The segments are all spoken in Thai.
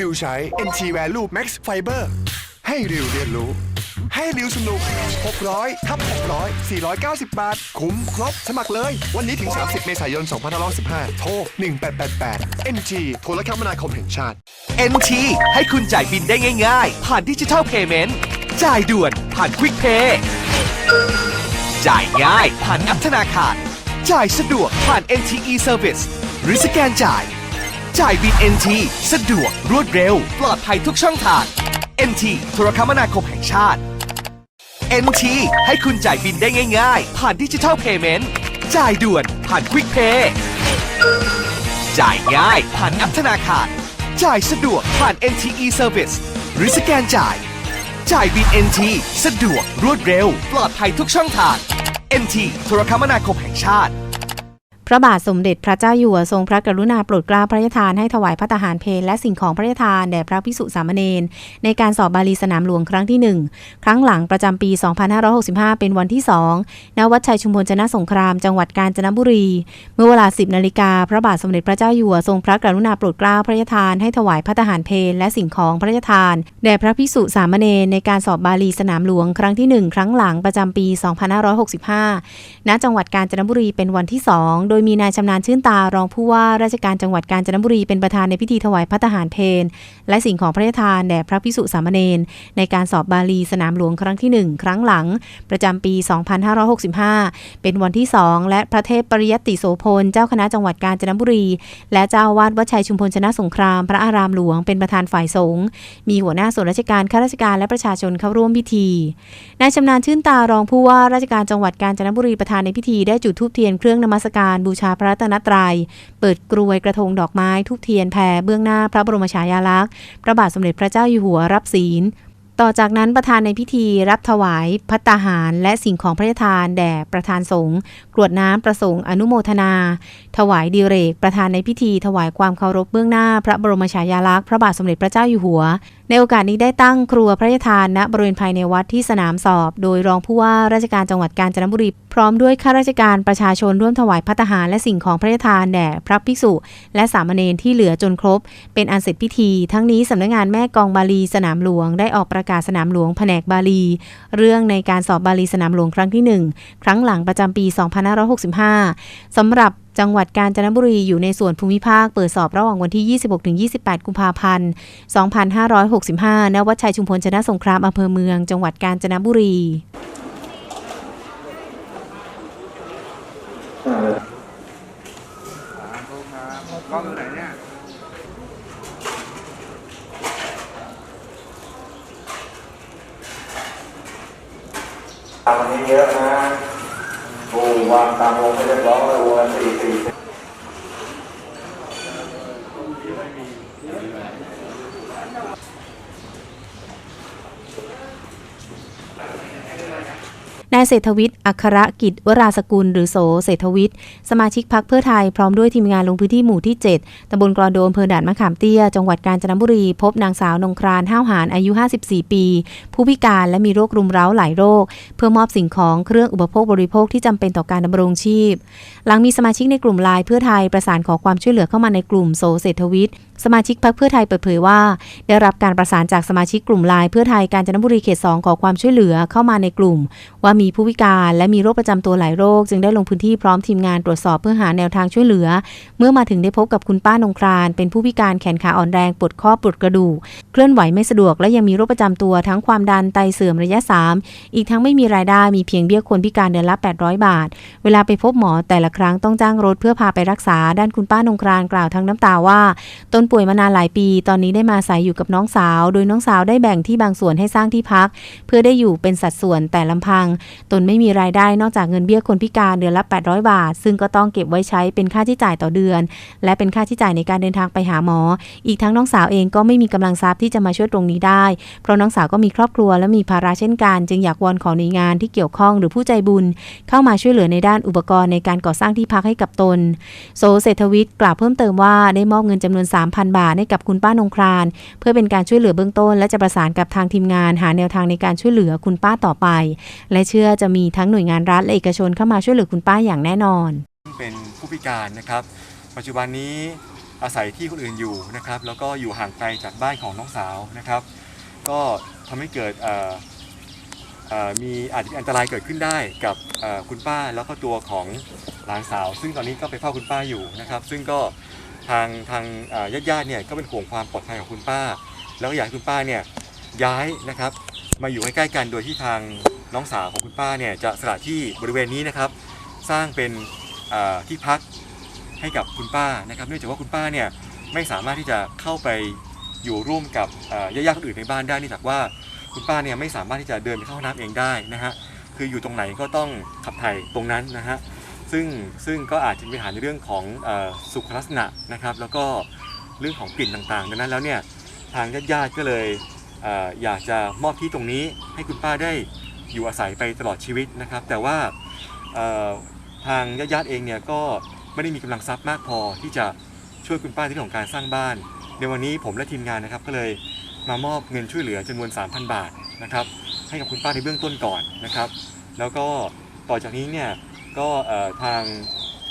ริวใช้ NT Value Max Fiber ให้ริวเรียนรู้ ให้ริวสนุก 600ทับ600 490 บาท คุ้มครบ สมัครเลย วันนี้ถึง 30 เมษายน 2515 โทร 1888 NT โทรคมนาคมแห่งชาติ NT ให้คุณจ่ายบินได้ง่ายๆ ผ่านดิจิทัลเพย์เมนต์จ่ายด่วนผ่านควิกเพย์จ่ายง่ายผ่านแอปธนาคาร จ่ายสะดวกผ่าน NTE Service หรือสแกนจ่าย จ่ายบิน NT สะดวกรวดเร็ว ปลอดภัยทุกช่องทาง NT โทรคมนาคมแห่งชาติ NT ให้คุณจ่ายบินได้ง่ายๆ ผ่านดิจิทัลเพย์เมนต์จ่ายด่วนผ่านควิกเพย์จ่ายง่ายผ่านแอปธนาคาร จ่ายสะดวกผ่าน NTE Service หรือสแกนจ่าย จ่ายบิน NT สะดวกรวดเร็ว ปลอดภัยทุกช่องทาง NT โทรคมนาคมแห่งชาติ พระบาทสมเด็จพระเจ้าอยู่หัวทรงพระกรุณาโปรดเกล้าพระราชทานให้ถวายพระทหารเพลและสิ่งของพระราชทานแด่พระภิกษุสามเณรในการสอบบาลีสนามหลวงครั้งที่ 1 ครั้งหลังประจำปี 2565 เป็นวันที่ 2 ณ วัดชัยชุมพลชนะสงคราม จังหวัดกาญจนบุรี เมื่อเวลา 10 นาฬิกา พระบาทสมเด็จพระเจ้าอยู่หัวทรงพระกรุณาโปรดเกล้าพระราชทานให้ถวายพระทหารเพลและสิ่งของพระราชทานแด่พระภิกษุสามเณรในการสอบบาลีสนามหลวงครั้งที่ 1 ครั้งหลังประจำปี 2565 ณ จังหวัดกาญจนบุรีเป็นวันที่ 2 โดยยมีนายชำนาญชื่นตารองผู้ว่าราชการจังหวัดกาญจนบุรีเป็นประธานในพิธีถวายพระทหารเพลและสิ่งของพระราชทานแด่พระภิกษุสามเณรในการสอบบาลีสนามหลวงครั้งที่ 1 ครั้งหลัง ประจำปี 2565 เป็นวันที่ 2 และพระเทพปริยติโสพลเจ้าคณะจังหวัดกาญจนบุรี และเจ้าอาวาดวัดชัยชุมพลชนะสงคราม พระอารามหลวงเป็นประธานฝ่ายสงฆ์มีหัวหน้าส่วนราชการข้าราชการและประชาชนเข้าร่วมพิธีนายชำนาญชื่นตารองผู้ว่าราชการจังหวัดกาญจนบุรีประธานในพิธีได้จุดธูปเทียนเครื่องนมัสการบูชาพระรัตนตรัย เปิดกรวยกระทงดอกไม้ทุบเทียนแผ่เบื้องหน้าพระบรมฉายาลักษณ์พระบาทสมเด็จพระเจ้าอยู่หัวรับศีล ต่อจากนั้นประธานในพิธีรับถวายพัตตาหาร และสิ่งของพระราชทานแด่ประธานสงฆ์กรวดน้ำประสงค์อนุโมทนา ถวายดีเรก ประธานในพิธีถวายความเคารพเบื้องหน้า พระบรมฉายาลักษณ์พระบาทสมเด็จพระเจ้าอยู่หัว ในโอกาสนี้ได้ตั้งครัวพระราชทานณบริเวณภายในวัดที่สนามสอบ โดยรองผู้ว่าราชการจังหวัดกาญจนบุรีพร้อมด้วยข้าราชการประชาชนร่วมถวายพัตตาหารและสิ่งของพระราชทานแด่พระภิกษุ และสามเณรที่เหลือจนครบ เป็นอันเสร็จพิธี ทั้งนี้สำนักงานแม่กองบาลีสนามหลวง ได้ออกประกาศสนามหลวงแผนกบาลี เรื่องในการสอบบาลีสนามหลวงครั้งที่ 1 ครั้งหลังประจำปี 2565สำหรับ จังหวัดกาญจนบุรีอยู่ในส่วนภูมิภาค เปิดสอบระหว่างวันที่ 26-28 กุมภาพันธ์ 2565 ณ วัดชัยชุมพลชนะสงครามอำเภอเมือง จังหวัดกาญจนบุรีกล้องอยู่ไหนเนี่ยวันนี้เยอะนะ โอ้วางตามวงไปเรียบร้อยแล้ววันสี่สี่ นายเศรษฐวิทย์ อัครกิจวราสกุล หรือโสเศรษฐวิทย์ สมาชิกพักเพื่อไทย พร้อมด้วยทีมงานลงพื้นที่หมู่ที่ 7ตำบลกรอนโดมอำเภอด่านมะขามเตี้ย จังหวัดกาญจนบุรี พบนางสาวนงครานห้าวหารอายุ 54 ปี ผู้พิการและมีโรครุมเร้าหลายโรค เพื่อมอบสิ่งของเครื่องอุปโภคบริโภคที่จำเป็นต่อการดำรงชีพ หลังมีสมาชิกในกลุ่มไลน์เพื่อไทยประสานขอความช่วยเหลือเข้ามาในกลุ่มโสเศรษฐวิทย์สมาชิกพรรคเพื่อไทยเปิดเผยว่า ได้รับการประสานจากสมาชิกกลุ่มไลน์เพื่อไทยกาญจนบุรีเขต 2 ขอความช่วยเหลือเข้ามาในกลุ่ม ว่ามีีผู้พิการและมีโรคประจำตัวหลายโรค จึงได้ลงพื้นที่พร้อมทีมงานตรวจสอบเพื่อหาแนวทางช่วยเหลือ เมื่อมาถึงได้พบกับคุณป้านงคราน เป็นผู้พิการแขนขาอ่อนแรงปวดข้อปวดกระดูกเคลื่อนไหวไม่สะดวกและยังมีโรคประจำตัวทั้งความดันไตเสื่อมระยะ 3 อีกทั้งไม่มีรายได้มีเพียงเบี้ยคนพิการเดือนละ 800 บาท เวลาไปพบหมอแต่ละครั้งต้องจ้างรถเพื่อพาไปรักษาด้านคุณป้านงครานกล่าวทั้งน้ำตาว่าตนป่วยมานานหลายปี ตอนนี้ได้มาอาศัยอยู่กับน้องสาว โดยน้องสาวได้แบ่งที่บางส่วนให้สร้างที่พัก เพื่อได้อยู่เป็นสัดส่วนแต่ลำพังตนไม่มีรายได้นอกจากเงินเบี้ยคนพิการเดือนละ 800 บาท ซึ่งก็ต้องเก็บไว้ใช้เป็นค่าใช้จ่ายต่อเดือน และเป็นค่าใช้จ่ายในการเดินทางไปหาหมอ อีกทั้งน้องสาวเองก็ไม่มีกำลังทรัพย์ที่จะมาช่วยตรงนี้ได้ เพราะน้องสาวก็มีครอบครัวและมีภาระเช่นกัน จึงอยากวอนขอหน่วยงานที่เกี่ยวข้องหรือผู้ใจบุญ เข้ามาช่วยเหลือในด้านอุปกรณ์ในการก่อสร้างที่พักให้กับตน โซเศรษฐวิทย์กล่าวเพิ่มเติมว่าได้มอบเงินจำนวน 3,000 บาทให้กับคุณป้านงคราน เพื่อเป็นการช่วยเหลือเบื้องต้น และจะประสานกับทางทีมงานหาแนวทางในการช่วยเหลือคุณป้าต่อไป และเชื่อจะมีทั้งหน่วยงานรัฐและเอกชนเข้ามาช่วยเหลือคุณป้าอย่างแน่นอน เป็นผู้พิการนะครับ ปัจจุบันนี้อาศัยที่คนอื่นอยู่นะครับ แล้วก็อยู่ห่างไกลจากบ้านของน้องสาวนะครับ ก็ทำให้เกิดมีอาจจะมีอันตรายเกิดขึ้นได้กับคุณป้าแล้วก็ตัวของหลานสาว ซึ่งตอนนี้ก็ไปเฝ้าคุณป้าอยู่นะครับ ซึ่งก็ทางทางญาติญาติๆเนี่ยก็เป็นห่วงความปลอดภัยของคุณป้า แล้วก็อยากให้คุณป้าเนี่ยย้ายนะครับ มาอยู่ใกล้ๆกันโดยที่ทาง น้องสาวของคุณป้าเนี่ยจะสละที่บริเวณนี้นะครับ สร้างเป็นที่พักให้กับคุณป้านะครับเนื่องจากว่าคุณป้าเนี่ยไม่สามารถที่จะเข้าไปอยู่ร่วมกับเอ่อญาติๆคนอื่นในบ้านได้เนื่องจากว่าคุณป้าเนี่ยไม่สามารถที่จะเดินไปเข้าห้องน้ำเองได้นะฮะคืออยู่ตรงไหนก็ต้องขับถ่ายตรงนั้นนะฮะซึ่งซึ่งก็อาจจะมีปัญหาในเรื่องของอสุขลักษณะนะครับ แล้วก็เรื่องของกลิ่นต่างๆดังนั้นแล้วเนี่ยทางญาติๆก็เลยออยากจะมอบที่ตรงนี้ให้คุณป้าได้ อยู่อาศัยไปตลอดชีวิตนะครับ แต่ว่าทางญาติๆเองเนี่ยก็ไม่ได้มีกำลังทรัพย์มากพอที่จะช่วยคุณป้าในเรื่องของการสร้างบ้าน ในวันนี้ผมและทีมงานนะครับก็เลยมามอบเงินช่วยเหลือจำนวน 3,000 บาทนะครับให้กับคุณป้าในเบื้องต้นก่อนนะครับ แล้วก็ต่อจากนี้เนี่ยก็ทาง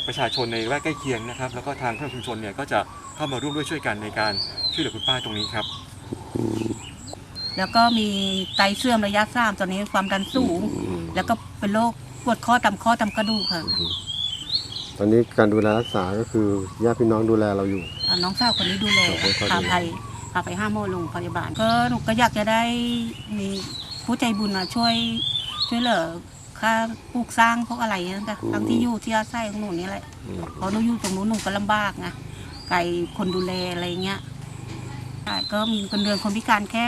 ประชาชนในแวกใกล้เคียงนะครับ แล้วก็ทางผู้นำชุมชนเนี่ยก็จะเข้ามาร่วมด้วยช่วยกันในการช่วยเหลือคุณป้าตรงนี้ครับ แล้วก็มีไตเสื่อมระยะสามตอนนี้ความดันสูง แล้วก็เป็นโรคปวดข้อตำข้อตำกระดูกค่ะตอนนี้การดูแลรักษาก็คือญาติพี่น้องดูแลเราอยู่อ่าน้องสาวคนนี้ดูแลขอบคุณครับพาไปพาไปห้าโมงโรงพยาบาล ก็หนูก็อยากจะได้มีผู้ใจบุญมาช่วย ช่วยเหลือค่าปลูกสร้างพวกอะไรนั่นค่ะทั้งที่อยู่ที่อาศัยของหนูนี่แหละเพราะหนูอยู่ตรงนู้นหนูก็ลำบากไงไกลคนดูแลอะไรเงี้ยใช่ก็มีคนเดือนคนพิการแค่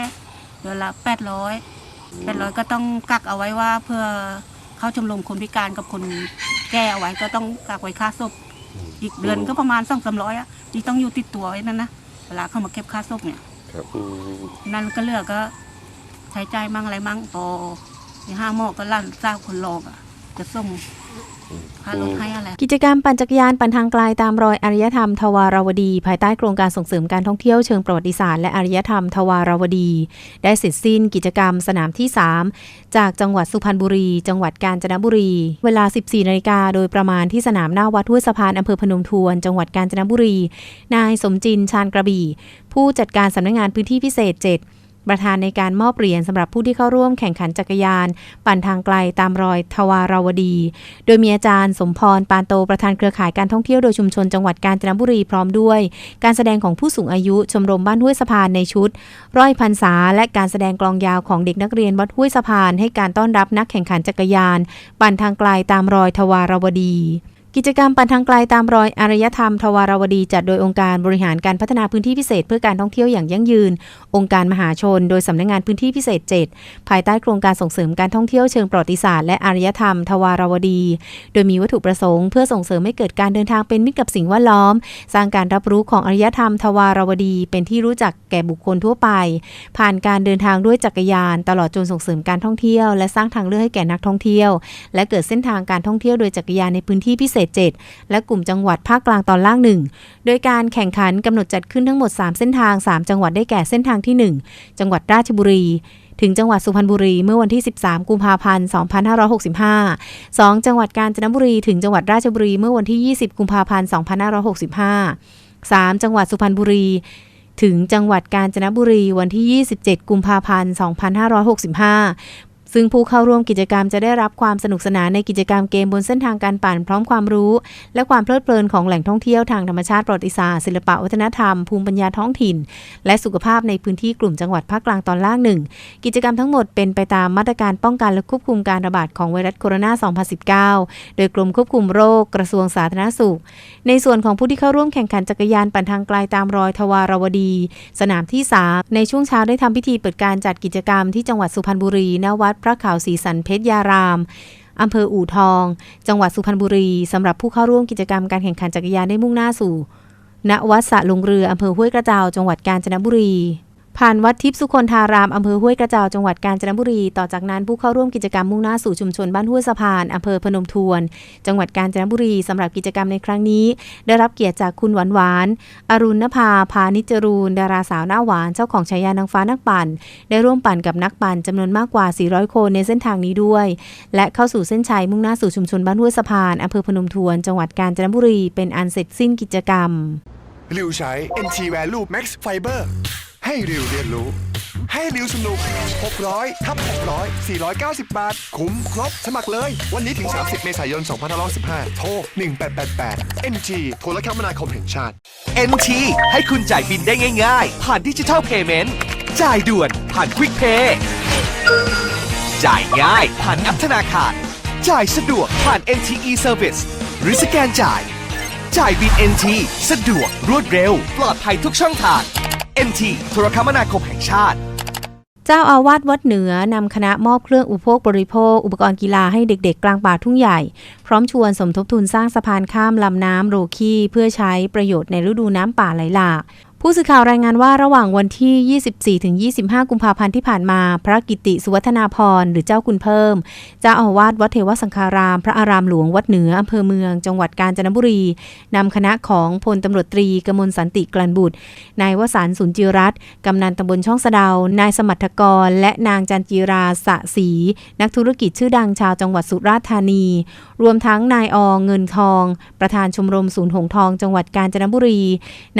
เดือนละแปดร้อยแปดร้อยก็ต้องกักเอาไว้ว่าเพื่อเข้าชมรมคนพิการกับคนแก่เอาไว้ก็ต้องกักไว้ค่าศพอีกเดือนก็ประมาณสองสามร้อยอะที่ต้องอยู่ติดตัวไว้นั่นนะเวลาเข้ามาเก็บค่าศพเนี่ยครับนั่นก็เหลือก็ใช้ใจายมั่งอะไรมั่งพอมีห้าหม้อก็ลั่นเจ้าคนรอกอะ จะส่งค่ารถให้อะไรกิจกรรมปั่นจักรยานปั่นทางไกลตามรอยอารยธรรมทวารวดี ภายใต้โครงการส่งเสริมการท่องเที่ยวเชิงประวัติศาสตร์และอารยธรรมทวารวดี ได้เสร็จสิ้นกิจกรรมสนามที่ 3 จากจังหวัดสุพรรณบุรี จังหวัดกาญจนบุรี เวลา 14นาฬิกาโดยประมาณที่สนามหน้าวัดห้วยสะพานอำเภอพนมทวน จังหวัดกาญจนบุรี นายสมจินชาญกระบี่ ผู้จัดการสำนักงานพื้นที่พิเศษ 7 ประธานในการมอบเหรียญสำหรับผู้ที่เข้าร่วมแข่งขันจักรยาน ปั่นทางไกลตามรอยทวารวดี โดยมีอาจารย์สมพรปานโตประธานเครือข่ายการท่องเที่ยวโดยชุมชนจังหวัดกาญจนบุรีพร้อมด้วย การแสดงของผู้สูงอายุชมรมบ้านห้วยสะพานในชุด ร้อยพรรษาและการแสดงกลองยาวของเด็กนักเรียนวัดห้วยสะพาน ให้การต้อนรับนักแข่งขันจักรยาน ปั่นทางไกลตามรอยทวารวดี กิจกรรมปั่นทางไกลตามรอยอารยธรรมทวารวดีจัดโดยองค์การบริหารการพัฒนาพื้นที่พิเศษเพื่อการท่องเที่ยวอย่างยั่งยืน องค์การมหาชน โดยสำนักงานพื้นที่พิเศษ 7 ภายใต้โครงการส่งเสริมการท่องเที่ยวเชิงประวัติศาสตร์และอารยธรรมทวารวดี โดยมีวัตถุประสงค์เพื่อส่งเสริมให้เกิดการเดินทางเป็นมิตรกับสิ่งแวดล้อม สร้างการรับรู้ของอารยธรรมทวารวดี เป็นที่รู้จักแก่บุคคลทั่วไป ผ่านการเดินทางด้วยจักรยาน ตลอดจนส่งเสริมการท่องเที่ยว และสร้างทางเลือกให้แก่นักท่องเที่ยว และเกิดเส้นทางการท่องเที่ยวโดยจักรยานในพื้นที่พิเศษ7 และกลุ่มจังหวัดภาคกลางตอนล่างหนึ่งโดยการแข่งขันกำหนดจัดขึ้นทั้งหมด 3 เส้นทาง 3 จังหวัดได้แก่เส้นทางที่ 1 จังหวัดราชบุรีถึงจังหวัดสุพรรณบุรีเมื่อวันที่ 13 กุมภาพันธ์ 2565 2 จังหวัดกาญจนบุรีถึงจังหวัดราชบุรีเมื่อวันที่ 20 กุมภาพันธ์ 2565 3 จังหวัดสุพรรณบุรี ถึงจังหวัดกาญจนบุรีวันที่ 27 กุมภาพันธ์ 2565 ซึ่งผู้เข้าร่วมกิจกรรมจะได้รับความสนุกสนานในกิจกรรมเกมบนเส้นทางการปั่นพร้อมความรู้ และความเพลิดเพลินของแหล่งท่องเที่ยวทางธรรมชาติประวัติศาสตร์ศิลปะวัฒนธรรม ภูมิปัญญาท้องถิ่น และสุขภาพในพื้นที่กลุ่มจังหวัดภาคกลางตอนล่างหนึ่งกิจกรรมทั้งหมดเป็นไปตามมาตรการป้องกันและควบคุมการระบาดของไวรัสโคโรนา 2019 โดยกรมควบคุมโรคกระทรวงสาธารณสุข ในส่วนของผู้ที่เข้าร่วมแข่งขันจักรยานปั่นทางไกลตามรอยทวารวดี สนามที่ 3 ในช่วงเช้าได้ทำพิธีเปิดการจัดกิจกรรมที่จังหวัดสุพรรณบุรีณวัดพระขาวสีสันเพชรยารามอำเภออู่ทอง จังหวัดสุพรรณบุรีสำหรับผู้เข้าร่วมกิจกรรมการแข่งขันจักรยานได้มุ่งหน้าสู่ณวัดสะลงเรืออำเภอห้วยกระเจาจังหวัดกาญจนบุรี ผ่านวัดทิพย์สุคนธารามอำเภอห้วยกระเจาจังหวัดกาญจนบุรี ต่อจากนั้นผู้เข้าร่วมกิจกรรมมุ่งหน้าสู่ชุมชนบ้านห้วยสะพานอำเภอพนมทวน จังหวัดกาญจนบุรีสำหรับกิจกรรมในครั้งนี้ ได้รับเกียรติจากคุณหวานหวาน อรุณนภาพานิจรูนดาราสาวหน้าหวานเจ้าของฉายานางฟ้านักปั่น ได้ร่วมปั่นกับนักปั่นจำนวนมากกว่า 400 คนในเส้นทางนี้ด้วย และเข้าสู่เส้นชัยมุ่งหน้าสู่ชุมชนบ้านห้วยสะพานอำเภอพนมทวน จังหวัดกาญจนบุรีเป็นอันเสร็จสิ้นกิจกรรมริวใช้ NT Value Max Fiber ให้ริวเรียนรู้ ให้ริวสนุก 600ทับ600 490 บาท คุ้มครบ สมัครเลย วันนี้ถึง 30 เมษายน 2515โทร 1888 NT โทรคมนาคมแห่งชาติ NT ให้คุณจ่ายบินได้ง่าย ๆ ผ่านดิจิทัลเพย์เมนต์จ่ายด่วนผ่านควิกเพย์จ่ายง่ายผ่านแอปธนาคาร จ่ายสะดวกผ่าน NTE Service หรือสแกนจ่าย จ่ายบิน NT สะดวกรวดเร็ว ปลอดภัยทุกช่องทาง MT โทรคมนาคมแห่งชาติ เจ้าอาวาสวัดเหนือนำคณะมอบเครื่องอุปโภคบริโภค อุปกรณ์กีฬาให้เด็กๆ กลางป่าทุ่งใหญ่ พร้อมชวนสมทบทุนสร้างสะพานข้ามลำน้ำโรคีเพื่อใช้ประโยชน์ในฤดูน้ำป่าไหลหลาก ผู้สื่อข่าวรายงานว่าระหว่างวันที่ 24-25 กุมภาพันธ์ที่ผ่านมา พระกิติสุวัฒนาพรหรือเจ้าคุณเพิ่ม เจ้าอาวาสวัดเทวสังฆาราม พระอารามหลวงวัดเหนืออำเภอเมือง จังหวัดกาญจนบุรีนำคณะของพลตำรวจตรีกมลสันติกลันบุตร นายวสานสุนจิรัตน์กำนันตำบลช่องสะเดา นายสมัทกร และนางจันจีราสะศรีนักธุรกิจชื่อดังชาวจังหวัดสุราษฎร์ธานี รวมทั้งนายออเงินทอง ประธานชมรมศูนย์หงทอง จังหวัดกาญจนบุรี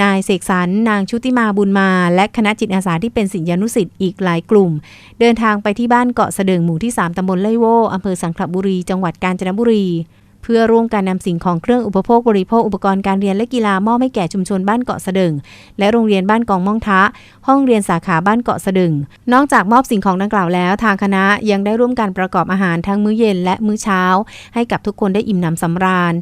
นายเสกสรรนางชุติมาบุญมา และคณะจิตอาสาที่เป็นศิษยานุศิษย์อีกหลายกลุ่ม เดินทางไปที่บ้านเกาะเสดิงหมู่ที่ 3ตำบลไล่โวอำเภอสังขละบุรี จังหวัดกาญจนบุรี เพื่อร่วมการนำสิ่งของเครื่องอุปโภคบริโภคอุปกรณ์การเรียนและกีฬามอบให้แก่ชุมชนบ้านเกาะเสดิงและโรงเรียนบ้านกองม่องทะ ห้องเรียนสาขาบ้านเกาะสะดึงนอกจากมอบสิ่งของดังกล่าวแล้ว ทางคณะยังได้ร่วมการประกอบอาหารทั้งมื้อเย็นและมื้อเช้า ให้กับทุกคนได้อิ่มหนำสำราญ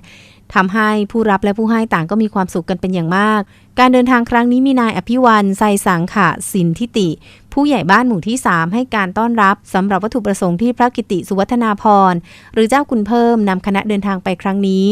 ทำให้ผู้รับและผู้ให้ต่างก็มีความสุขกันเป็นอย่างมาก การเดินทางครั้งนี้มีนายอภิวันไซสังขะสินทิติ ผู้ใหญ่บ้านหมู่ที่ 3 ให้การต้อนรับสำหรับวัตถุประสงค์ที่พระกิติสุวัฒนาพรหรือเจ้าคุณเพิ่มนำคณะเดินทางไปครั้งนี้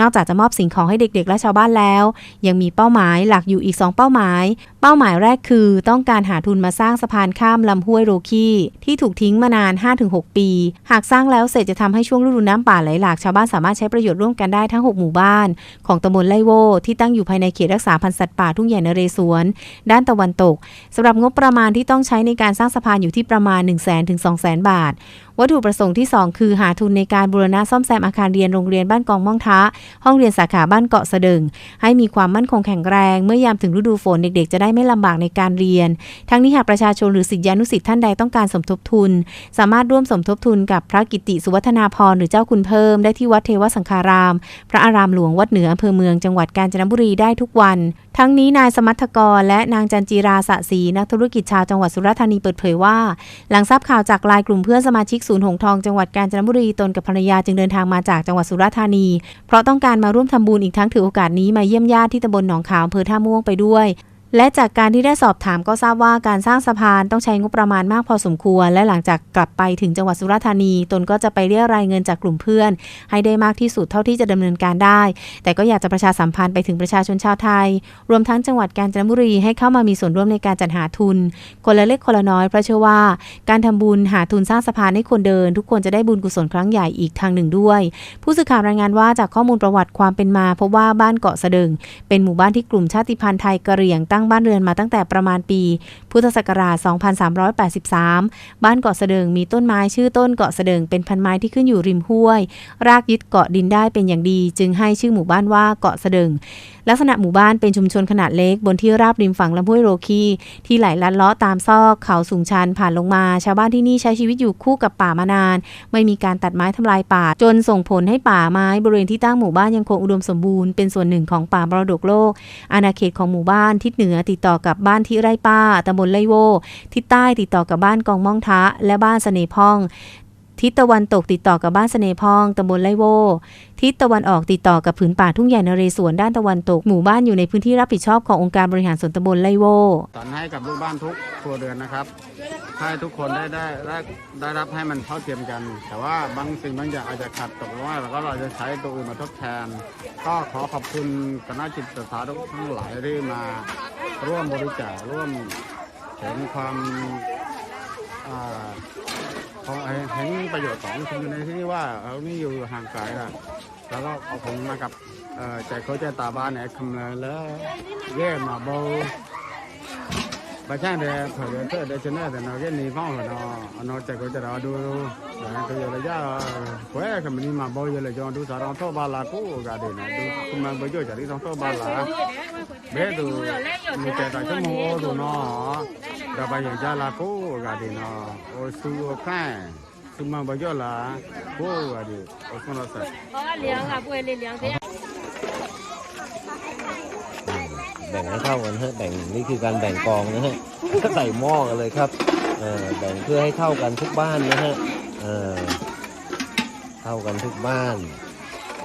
นอกจากจะมอบสิ่งของให้เด็กๆ และชาวบ้านแล้ว ยังมีเป้าหมายหลักอยู่อีก 2 เป้าหมาย เป้าหมายแรกคือต้องการหาทุนมาสร้างสะพานข้ามลำห้วยโรคีที่ถูกทิ้งมานาน 5-6 ปี หากสร้างแล้วเสร็จจะทำให้ช่วงฤดูน้ำป่าไหลหลากชาวบ้านสามารถใช้ประโยชน์ร่วมกันได้ทั้ง 6 หมู่บ้าน ของตำบลไล่โวที่ตั้งอยู่ภายในเขตรักษาพันธุ์สัตว์ป่าทุ่งใหญ่นเรศวร ด้านตะวันตกสำหรับงบประมาณที่ต้องใช้ในการสร้างสะพานอยู่ที่ประมาณ 1 0 0 0 0 0ถึง2 0 0 0 0บาท วัตถุประสงค์ที่ 2 คือหาทุนในการบูรณะซ่อมแซมอาคารเรียนโรงเรียนบ้านกองม่องทะห้องเรียนสาขาบ้านเกาะสะดึง ให้มีความมั่นคงแข็งแรง เมื่อยามถึงฤดูฝนเด็กๆ จะได้ไม่ลำบากในการเรียน ทั้งนี้หากประชาชนหรือศิษยานุศิษย์ท่านใดต้องการสมทบทุน สามารถร่วมสมทบทุนกับพระกิติสุวัฒนาพรหรือเจ้าคุณเพิ่มได้ที่วัดเทวสังฆาราม พระอารามหลวงวัดเหนืออำเภอเมืองจังหวัดกาญจนบุรีได้ทุกวัน ทั้งนี้นายสมัทกร และนางจันจีราสะศรีนักธุรกิจชาวจังหวัดสุราษฎร์ธานีเปิดเผยว่า หลังทราบข่าวจากลายกลุ่มเพื่อนสมาชิกศูนย์หงทองจังหวัดกาญจนบุรีตนกับภรรยาจึงเดินทางมาจากจังหวัดสุราษฎร์ธานี เพราะต้องการมาร่วมทำบุญอีกทั้งถือโอกาสนี้มาเยี่ยมญาติที่ตำบลหนองขาวอำเภอท่าม่วงไปด้วย และจากการที่ได้สอบถามก็ทราบว่าการสร้างสะพานต้องใช้งบประมาณมากพอสมควร และหลังจากกลับไปถึงจังหวัดสุราษฎร์ธานี ตนก็จะไปเรียรายเงินจากกลุ่มเพื่อน ให้ได้มากที่สุดเท่าที่จะดำเนินการได้ แต่ก็อยากจะประชาสัมพันธ์ไปถึงประชาชนชาวไทย รวมทั้งจังหวัดกาญจนบุรีให้เข้ามามีส่วนร่วมในการจัดหาทุน คนละเล็กคนละน้อยเพราะเชื่อว่า การทำบุญหาทุนสร้างสะพานให้คนเดิน ทุกคนจะได้บุญกุศลครั้งใหญ่อีกทางหนึ่งด้วย ผู้สื่อข่าวรายงานว่าจากข้อมูลประวัติความเป็นมาพบว่าบ้านเกาะสะดิงเป็นหมู่บ้านที่กลุ่มชาติพันธุ์ไทยกะเหรี่ยงตั้ง้งบ้านเรือนมาตั้งแต่ประมาณปี พุทธศักราช 2383 บ้านเกาะเสดิงมีต้นไม้ชื่อต้นเกาะเสดิงเป็นพันไม้ที่ขึ้นอยู่ริมห้วย รากยึดเกาะดินได้เป็นอย่างดี จึงให้ชื่อหมู่บ้านว่าเกาะเสดิงลักษณะหมู่บ้านเป็นชุมชนขนาดเล็กบนที่ราบริมฝั่งลำห้วยโรคีที่ไหลลัดเลาะตามซอกเขาสูงชันผ่านลงมา ชาวบ้านที่นี่ใช้ชีวิตอยู่คู่กับป่ามานาน ไม่มีการตัดไม้ทำลายป่า จนส่งผลให้ป่าไม้บริเวณที่ตั้งหมู่บ้านยังคงอุดมสมบูรณ์เป็นส่วนหนึ่งของป่ามรดกโลก อาณาเขตของหมู่บ้านทิศเหนือือติดต่อกับบ้านที่ไร่ป้าตำบลไร่โวทิศใต้ติดต่อกับบ้านกองม่องทะ และบ้านเสน่พ่อง ทิศตะวันตกติดต่อกับบ้านเสนพองตำบลไรโว ทิศตะวันออกติดต่อกับผืนป่าทุ่งใหญ่นเรศวรด้านตะวันตก หมู่บ้านอยู่ในพื้นที่รับผิดชอบขององค์การบริหารส่วนตำบลไรโวสอนให้กับลูกบ้านทุกครัวเรือนนะครับให้ทุกคนได้ได้ได้ได้รับให้มันเท่าเทียมกัน แต่ว่าบางสิ่งบางอย่างอาจจะขัดตกว่าแล้วก็เราจะใช้ตัวอื่นมาทดแทน ก็ขอขอบคุณคณะจิตศรัทธาทุกทั้งหลายที่มาร่วมบริจาคร่วมเห็นความ เขาเห็นประโยชน์ของชุมชนในที่นี้ว่าเขานี่อยู่ห่างไกลนะแล้วก็เอาผมมากับใจเขาใจตาบ้านไหนคำเลยแล้วแย่มาบูประชาเดียเผื่อเพื่อเดชเนอแต่เราแค่นี้ฟ้องเราเนาใจเขาจะเราดูแต่เขาอย่าเลยะแควคำนี้มาบาอยู่เลยจอนดูสารองท่อบาลากูกาเดินนะดูคุณมันไปเยอะจากที่สองท่อบาลาเบ็ดดูมีแต่ต่างชั่งดูเนาะ จะไปอย่างจ้าละกูกาดีเนาะโอ้สู้ข้าสุมาบยอละกูกาดีโอ้คนละสัตว์เลี้ยงอะกูเลี้ยงแบ่งให้เข้ากันฮะแบ่งนี่คือการแบ่งกองนะฮะใส่หม้อกันเลยครับเออแบ่งเพื่อให้เท่ากันทุกบ้านนะฮะเออเท่ากันทุกบ้าน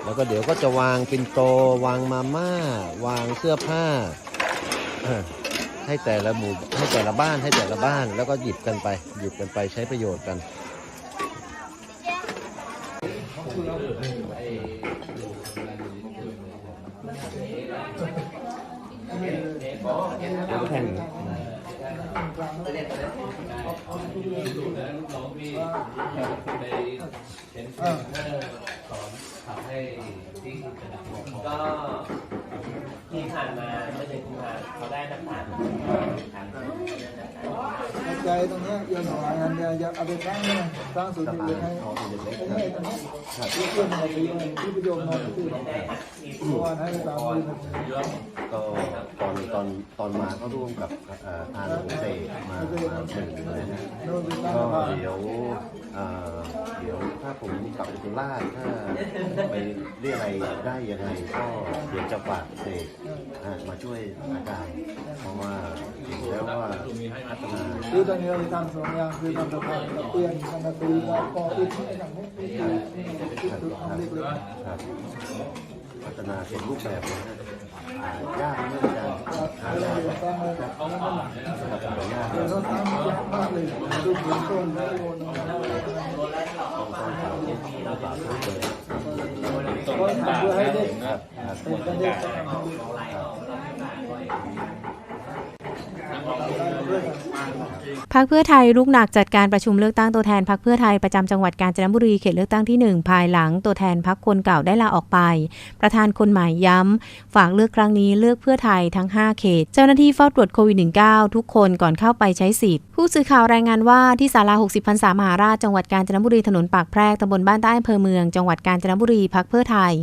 แล้วก็เดี๋ยวก็จะวางปินโตวางมาม่า วางเสื้อผ้า ให้แต่ละหมู่ให้แต่ละบ้านให้แต่ละบ้าน แล้วก็หยิบกันไป หยิบกันไปใช้ประโยชน์กันใจตร ที่ผ่านมาเนี้ยโยน หัวงานอย่าอย่าเอาไปสร้างเนี่ยสร้างศูนย์เด็กให้ตรงนี้ตรงนี้ที่เพื่อนมาไปโยนที่ประโยชน์มาที่เพราะว่าให้ตามมือก็ตอนตอนตอนมาก็ร่วมกับอ่อทางเตมามาถึงเลยนะก็เดี๋ยวเดี๋ยวถ้าผมกลับไปสุราถ้าไปเรียกอะไรได้ยังไงก็เดี๋ยวจะฝากเศษอะมาช่วยอาจารย์เพราะว่าเห็นแล้วว่าพัฒนาคือตอนนี้เราทำสองอย่างคือทำสะพานเปลี่ยนทำประตูแล้วก็อีกที่อย่างนี้ที่ที่จุดทำเล็กครับพัฒนาเป็นรูปแบบนะฮะอ่ายากไม่อาจารย์ๆหาอะไรยากสร้างเลยเอาน้ำหนักครับหายากเดี๋ยวเราทำยากมากเลยดูเหมือนต้นไม่โดนต้องต้องฝากต้องฝากทุกคนก็ทำเพื่อให้เด็กครับครับเป็นเด็กจะทำเพื่อ พักเพื่อไทยลุกหนักจัดการประชุมเลือกตั้งตัวแทนพักเพื่อไทยประจำจังหวัดกาญจนบุรีเขตเลือกตั้งที่ 1 ภายหลังตัวแทนพักคนเก่าได้ลาออกไป ประธานคนใหม่ย้ำ ฝากเลือกครั้งนี้เลือกเพื่อไทยทั้ง 5 เขต เจ้าหน้าที่เฝ้าตรวจโควิด -19 ทุกคนก่อนเข้าไปใช้สิทธิ์ ผู้สื่อข่าวรายงานว่าที่ศาลา 60พรรษามหาราชจังหวัดกาญจนบุรีถนนปากแพรกตำบลบ้านใต้อำเภอเมืองจังหวัดกาญจนบุรีพักเพื่อไทย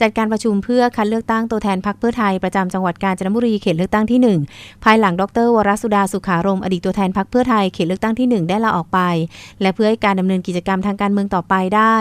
จัดการประชุมเพื่อคัดเลือกตั้งตัวแทนพักเพื่อไทยประจำจังหวัดกาญจนบุรีเขตเลือกตั้งที่ 1 ภายหลังดรวรสุดาสุขารมอดีตตัวแทนพักเพื่อไทยเขตเลือกตั้งที่ 1 ได้ลาออกไป และเพื่อให้การดำเนินกิจกรรมทางการเมืองต่อไปได้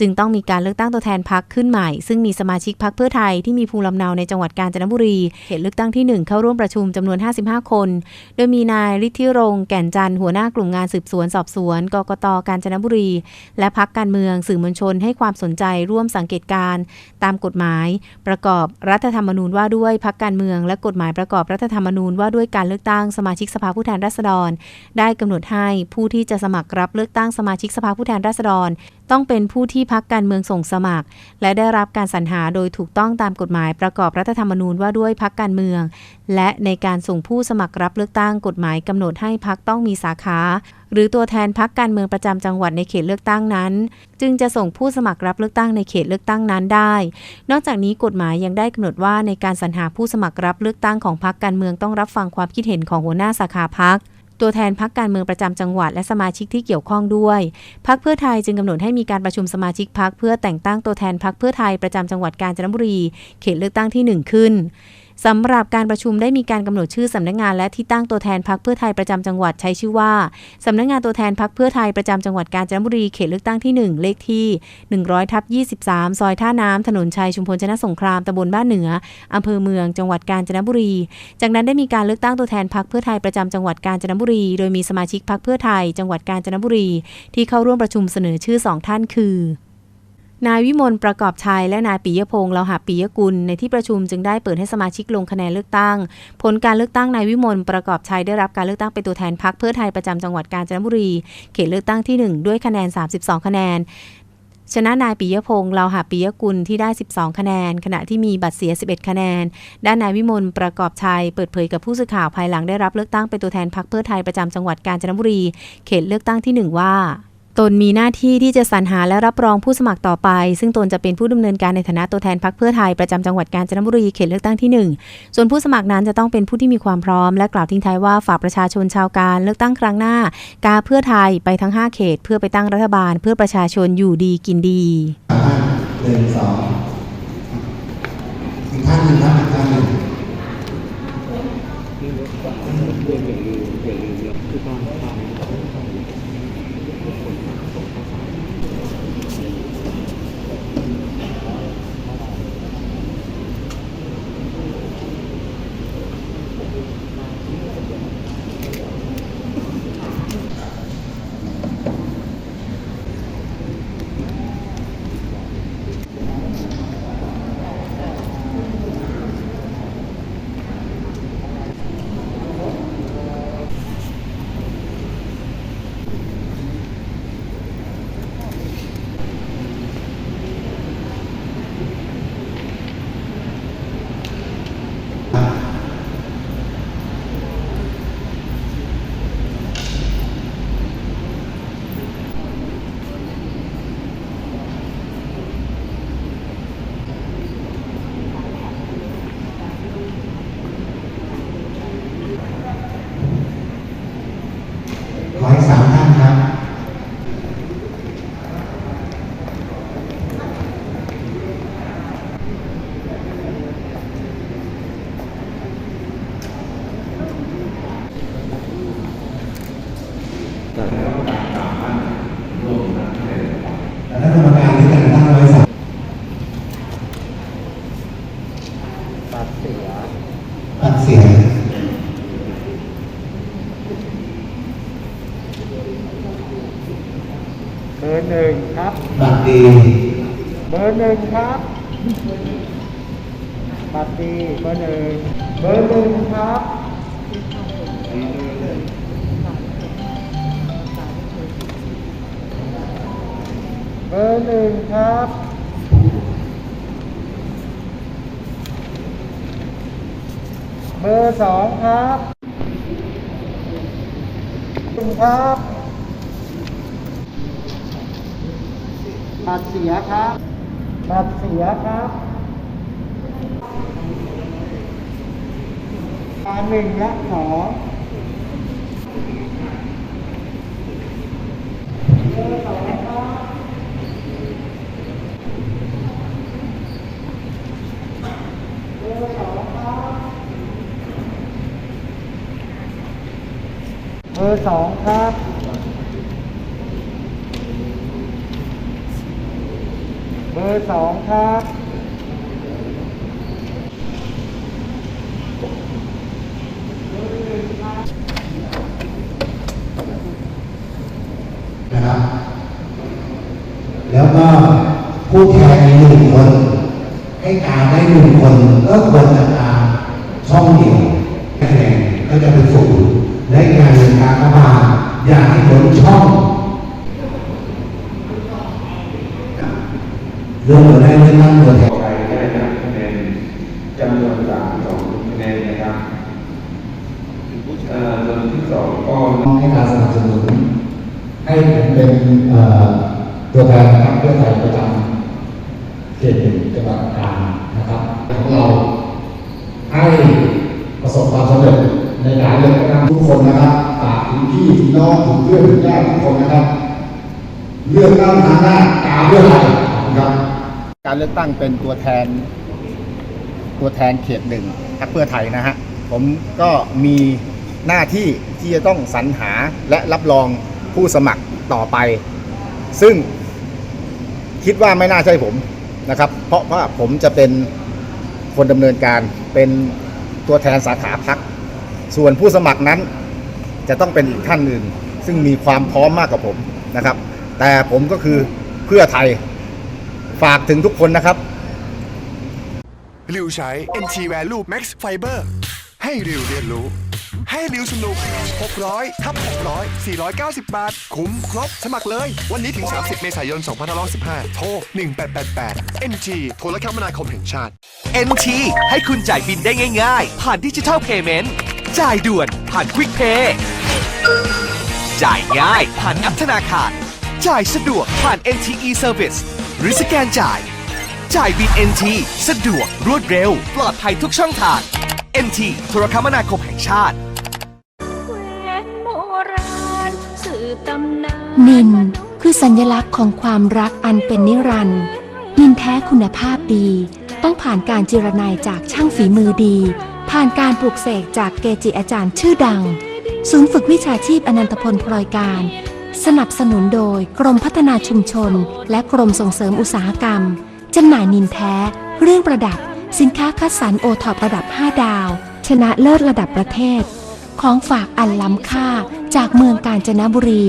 จึงต้องมีการเลือกตั้งตัวแทนพักขึ้นใหม่ ซึ่งมีสมาชิกพักเพื่อไทยที่มีภูมิลำเนาในจังหวัดกาญจนบุรี เขตเลือกตั้งที่ 1 เข้าร่วมประชุมจำนวน 55 คน โดยมีนายฤทธิรงค์แก่นจันทร์หัวหน้ากลุ่มงานสืบสวนสอบสวนกกตกาญจนบุรี และพักการเมืองสื่อมวลชนให้ความสนใจร่วมสังเกตการตามกฎหมาย ประกอบรัฐธรรมนูญว่าด้วยพักการเมือง และกฎหมายประกอบรัฐธรรมนูญว่าด้วยการเลือกตั้งสมาชิกสภาผู้แทนราษฎร ได้กำหนดให้ผู้ที่จะสมัครรับเลือกตั้งสมาชิกสภาผู้แทนราษฎร ต้องเป็นผู้ที่พักการเมืองส่งสมัคร และได้รับการสรรหาโดยถูกต้องตามกฎหมายประกอบรัฐธรรมนูญว่าด้วยพักการเมือง และในการส่งผู้สมัครรับเลือกตั้งกฎหมายกำหนดให้พักต้องมีสาขา หรือตัวแทนพักการเมืองประจำจังหวัดในเขตเลือกตั้งนั้น จึงจะส่งผู้สมัครรับเลือกตั้งในเขตเลือกตั้งนั้นได้ นอกจากนี้กฎหมายยังได้กำหนดว่าในการสรรหาผู้สมัครรับเลือกตั้งของพักการเมืองต้องรับฟังความคิดเห็นของหัวหน้าสาขาพัก ตัวแทนพักการเมืองประจำจังหวัด และสมาชิกที่เกี่ยวข้องด้วยพักเพื่อไทยจึงกำหนดให้มีการประชุมสมาชิกพักเพื่อแต่งตั้งตัวแทนพักเพื่อไทยประจำจังหวัดกาญจนบุรี เขตเลือกตั้งที่ 1 ขึ้น สำหรับการประชุมได้มีการกำหนดชื่อสำนักงานและที่ตั้งตัวแทนพักเพื่อไทยประจำจังหวัดใช้ชื่อว่าสำนักงานตัวแทนพักเพื่อไทยประจำจังหวัดกาญจนบุรีเขตเลือกตั้งที่ 1 เลขที่ 100ทับ23 ซอยท่าน้ำถนนชัยชุมพลชนะสงครามตำบลบ้านเหนืออำเภอเมืองจังหวัดกาญจนบุรี จากนั้นได้มีการเลือกตั้งตัวแทนพักเพื่อไทยประจำจังหวัดกาญจนบุรี โดยมีสมาชิกพักเพื่อไทย จังหวัดกาญจนบุรี ที่เข้าร่วมประชุมเสนอชื่อสองท่านคือ นายวิมลประกอบชัยและนายปิยพงษ์เลาหะปิยกุล ในที่ประชุมจึงได้เปิดให้สมาชิกลงคะแนนเลือกตั้ง ผลการเลือกตั้งนายวิมลประกอบชัยได้รับการเลือกตั้งเป็นตัวแทนพักเพื่อไทยประจำจังหวัดกาญจนบุรี เขตเลือกตั้งที่ 1 ด้วยคะแนน 32 คะแนนชนะนายปิยพงษ์เลาหะปิยกุลที่ได้ 12 คะแนน ขณะที่มีบัตรเสีย 11 คะแนน ด้านนายวิมลประกอบชัย เปิดเผยกับผู้สื่อข่าวภายหลังได้รับเลือกตั้งเป็นตัวแทนพักเพื่อไทยประจำจังหวัดกาญจนบุรี เขตเลือกตั้งที่ 1 ว่า ตนมีหน้าที่ที่จะสรรหาและรับรองผู้สมัครต่อไป ซึ่งตนจะเป็นผู้ดำเนินการในฐานะตัวแทนพักเพื่อไทยประจำจังหวัดกาญจนบุรีเขตเลือกตั้งที่ 1 ส่วนผู้สมัครนั้นจะต้องเป็นผู้ที่มีความพร้อม และกล่าวทิ้งท้ายว่าฝากประชาชนชาวการเลือกตั้งครั้งหน้า กาเพื่อไทยไปทั้ง 5 เขต เพื่อไปตั้งรัฐบาล เพื่อประชาชนอยู่ดีกินดีหนึ่งสองอีกท่านหนึ่งครับอีกท่านหนึ่ง บัตรเสียครับ บัตรเสียครับอันหนึ่งและสองเบอร์สองครับ เบอร์สองครับนะครับ แล้วก็ผู้แทนหนึ่งคน ให้กาได้หนึ่งคนก็ควรจะกาช่องเดียวคะแนนก็จะเป็นศูนย์และกอย่างหนึ่งการเข้ามาอย่าให้ผลช่อง เรื่องตัวแรกเรื่องตั้งตัวแทนใครได้รับคะแนนจำนวนสามสองคะแนนนะครับเอ่อส่วนที่สองก็ให้การสนับสนุนให้ผมเป็นตัวแทนพรรคเพื่อไทยประจำเขตหนึ่งจังหวัดตราดนะครับของเราให้ประสบความสำเร็จในการเลือกตั้งทุกคนนะครับฝากถึงพี่ถึงน้องถึงเพื่อนถึงญาติทุกคนนะครับ เลือกตั้งครั้งหน้ากาเพื่อไทยขอบคุณครับ การเลือกตั้งเป็นตัวแทน ตัวแทนเขตหนึ่งพรรคเพื่อไทยนะฮะ ผมก็มีหน้าที่ที่จะต้องสรรหาและรับรองผู้สมัครต่อไป ซึ่งคิดว่าไม่น่าใช่ผมนะครับ เพราะว่าผมจะเป็นคนดำเนินการเป็นตัวแทนสาขาพัก ส่วนผู้สมัครนั้นจะต้องเป็นอีกท่านหนึ่งซึ่งมีความพร้อมมากกว่าผมนะครับ แต่ผมก็คือเพื่อไทย ฝากถึงทุกคนนะครับ ริวใช้ NT Value Max Fiber ให้ริวเรียนรู้ ให้ริวสนุก 600ทับ600 490 บาท คุ้มครบ สมัครเลย วันนี้ถึง 30 เมษายน 2515โทร 1888 NT โทรคมนาคมแห่งชาติ NT ให้คุณจ่ายบินได้ง่าย ๆ ผ่านดิจิทัลเพย์เมนต์จ่ายด่วนผ่านควิกเพย์จ่ายง่าย ผ่านแอปธนาคาร จ่ายสะดวกผ่าน NTE Service หรือสแกนจ่าย จ่ายบิน NT สะดวกรวดเร็ว ปลอดภัยทุกช่องทาง NT โทรคมนาคมแห่งชาติ นินคือสัญลักษณ์ของความรักอันเป็นนิรันดร์นินแท้คุณภาพดี ต้องผ่านการจิรนายจากช่างฝีมือดี ผ่านการปลูกเสกจากเกจิอาจารย์ชื่อดัง ศูนย์ฝึกวิชาชีพอนันตพลพลอยการ สนับสนุนโดยกรมพัฒนาชุมชน และกรมส่งเสริมอุตสาหกรรมจำหน่ายนินแท้เรื่องประดับ สินค้าคัดสรรโอท็อประดับ 5 ดาว ชนะเลิศระดับประเทศ ของฝากอันล้ำค่าจากเมืองกาญจนบุรี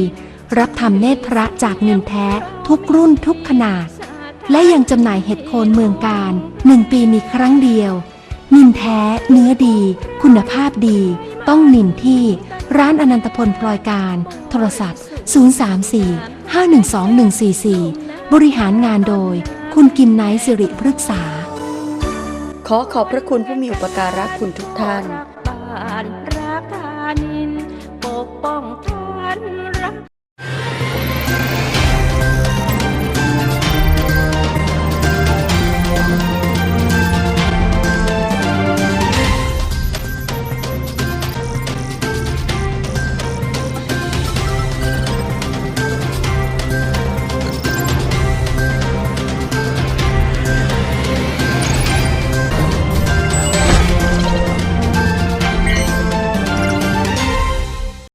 รับทำเนตรพระจากนินแท้ ทุกรุ่นทุกขนาด และยังจำหน่ายเห็ดโคนเมืองการหนึ่งปีมีครั้งเดียว นินแท้เนื้อดี คุณภาพดี ต้องนินที่ ร้านอนันตพลพลอยการ โทรศัพท์ 034 512 144 บริหารงานโดย คุณกิมไนท์สิริพฤกษา ขอขอบพระคุณผู้มีอุปการะคุณทุกท่าน